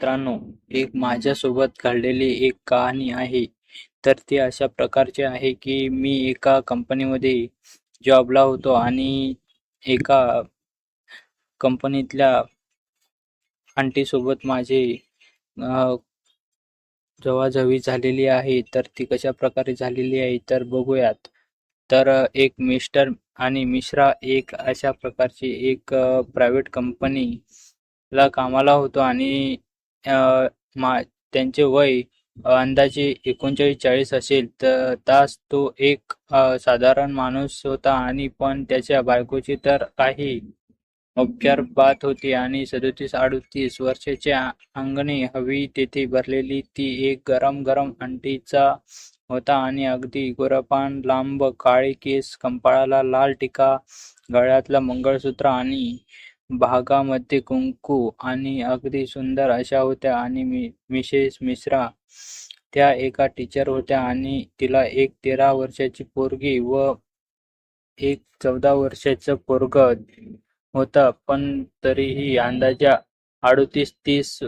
मित्रांनो एक माझ्यासोबत घडलेली एक कहाणी आहे. तर ती अशा प्रकारची आहे की मी एका कंपनीमध्ये जॉबला होतो आणि एका कंपनीतल्या आंटीसोबत माझे जवाजवी झालेली आहे. तर ती कशा प्रकारे झालेली आहे तर बघूयात. तर एक मिस्टर आणि मिश्रा एक अशा प्रकारची एक प्रायव्हेट कंपनीला कामाला होतो आणि मा त्यांचे वय अंदाजे एकोणचाळीस चाळीस असेल. तर तास तो एक साधारण माणूस होता आणि पण त्याच्या बायकोची तर काही उपचार बात होती आणि सदोतीस अडोतीस वर्षाच्या अंगणे हवी तेथे भरलेली ती एक गरम गरम अंडीचा होता आणि अगदी गोरपान लांब काळे केस कंपाळाला लाल टीका गळ्यातला मंगळसूत्र आणि भागामध्ये कुंकू आणि अगदी सुंदर अशा होत्या आणि मी मिसेस मिश्रा त्या एका टीचर होत्या आणि तिला एक तेरा वर्षाची पोरगी व एक चौदा वर्षाचं पोरग होतं. पण तरीही अंदाजा अडोतीस तीस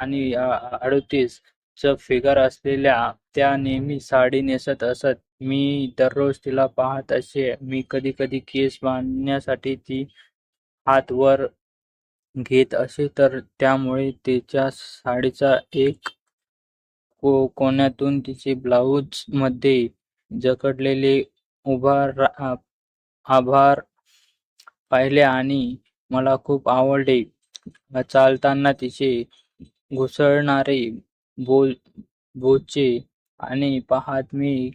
आणि अडोतीस च फिगर असलेल्या त्या नेहमी साडी नेसत असत. मी दररोज तिला पाहत असे. मी कधी कधी केस बांधण्यासाठी ती हात वर घेत असे तर त्यामुळे तिच्या साडीचा एक को कोण्यातून तिचे ब्लाऊजमध्ये जकडलेले उभा आभार पाहिले आणि मला खूप आवडले. चालताना तिचे घुसळणारे बोल बोचे आणि पाहत मी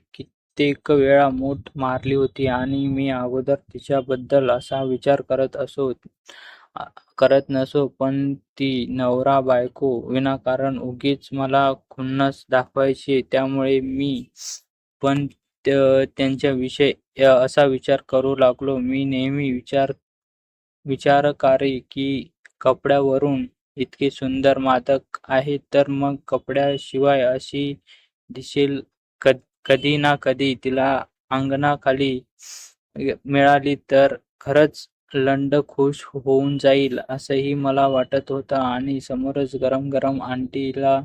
कित्येक वेळा मूठ मारली होती आणि मी अगोदर तिच्याबद्दल असा विचार करत असो करत नसो पण ती नवरा बायको विनाकारण उगीच मला खुन्नस दाखवायची. त्यामुळे मी पण त्यांच्याविषयी असा विचार करू लागलो. मी नेहमी विचार विचारकारी की कपड्यावरून इतके सुंदर मादक आहे तर मग कपड्याशिवाय अशी दिसेल क- कधी ना कधी तिला अंगणाखाली मिळाली तर खरंच लंड खुश होऊन जाईल असंही मला वाटत होतं. आणि समोरच गरम गरम आंटीला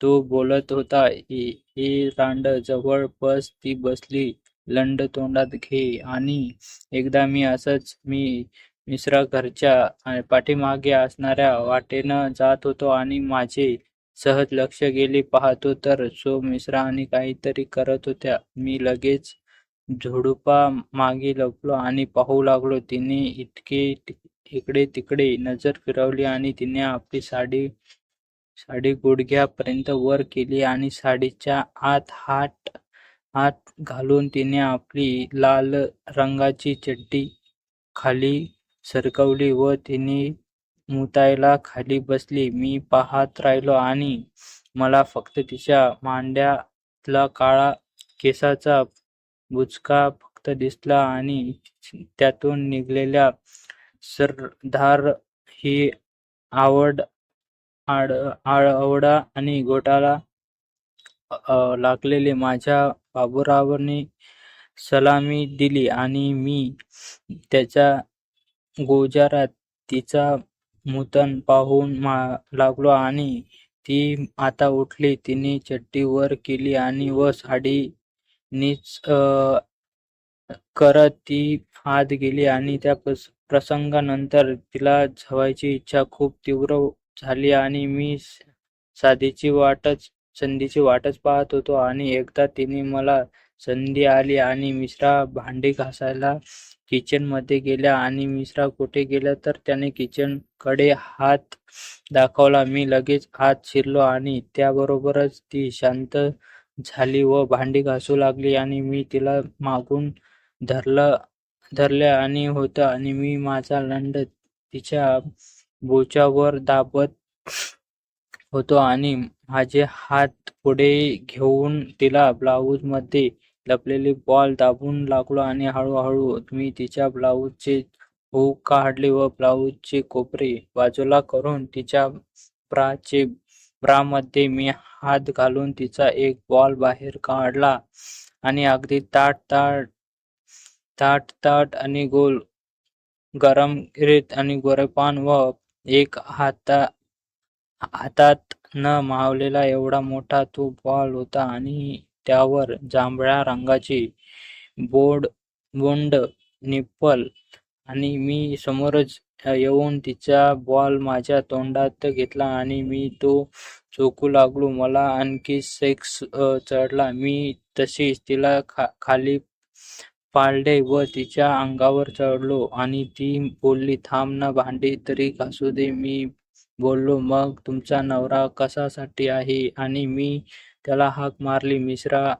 तो बोलत होता "हे रांड जवळ बस ती बसली लंड तोंडात घे. आणि एकदा मी असंच मी मिश्रा घरच्या पाठीमागे असणाऱ्या वाटेनं जात होतो आणि माझे सहज लक्ष गेले पाहतो तर सो मिश्रा आणि काहीतरी करत होत्या मी लगेच झुडुपा मागे लपलो आणि पाहू लागलो तिने इतके इकडे तिकडे नजर फिरवली आणि तिने आपली साडी साडी गुडघ्यापर्यंत वर केली आणि साडीच्या आत हात हात घालून तिने आपली लाल रंगाची चड्डी खाली सरकवली व तिने मुतायला खाली बसली. मी पाहत राहिलो आणि मला फक्त तिच्या मांड्यातला काळा केसाचा बुचका फक्त दिसला आणि त्यातून निघलेल्या सरदार ही आवड आड आवडा आणि गोटाला लागलेले माझ्या बाबूरावने सलामी दिली आणि मी त्याच्या गोजारात तिचा मुतन पाहून लागलो आणि ती आता उठली. तिने चड्डी वर केली आणि व साडी नीच करत ती आत गेली आणि त्या प्रस- प्रसंगानंतर तिला झवायची इच्छा खूप तीव्र झाली आणि मी साधीची वाटच संधीची वाटच पाहत होतो आणि एकदा तिने मला संधी आली आणि मिश्रा भांडी घासायला किचनमध्ये गेल्या आणि मिश्रा कुठे गेल्या तर त्याने किचनकडे हात दाखवला. मी लगेच हात शिरलो आणि त्याबरोबरच ती शांत झाली व भांडी घासू लागली आणि मी तिला मागून धरलं धरले आणि होतं आणि मी माझा लंड तिच्या बोचावर दाबत होतो आणि माझे हात पुढे घेऊन तिला ब्लाऊजमध्ये लपलेले बॉल दाबून लागलो आणि हळूहळू मी तिच्या ब्लाऊजचे हुक काढले व ब्लाऊजचे कोपरे बाजूला करून तिच्या ब्राचे ब्रामध्ये मी हात घालून तिचा एक बॉल बाहेर काढला आणि अगदी ताट ताट ताट ताट आणि गोल गरम रेत आणि गोरेपान व एक हाता हातात न मावलेला एवढा मोठा तो बॉल होता आणि त्यावर जांभळ्या रंगाची बोर्ड बोंड निप्पल आणि मी समोरच येऊन तिचा बॉल माझ्या तोंडात घेतला आणि मी तो चोकू लागलो. मला आणखी सेक्स चढला. मी तशीच तिला खा खाली पाळले व तिच्या अंगावर चढलो आणि ती बोलली, थांब ना, भांडी तरी घासू दे. मी बोललो, मग तुमचा नवरा कशासाठी आहे? आणि मी त्याला हाक मारली, मिश्रा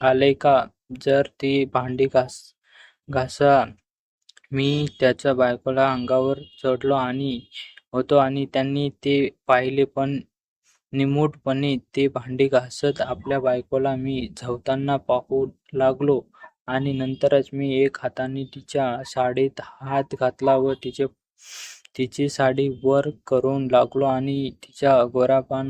आले का? जर ती भांडी घासा. मी त्याच्या बायकोच्या अंगावर चढलो होतो आणि त्यांनी ते पाहिले पण निमूटपणे ते भांडी घासत आपल्या बायकोला मी धावताना पाहू लागलो आणि नंतरच मी एका हाताने तिच्या साडीत हात घातला व तिची साडी वर करू लागलो आणि तिचा गोरापान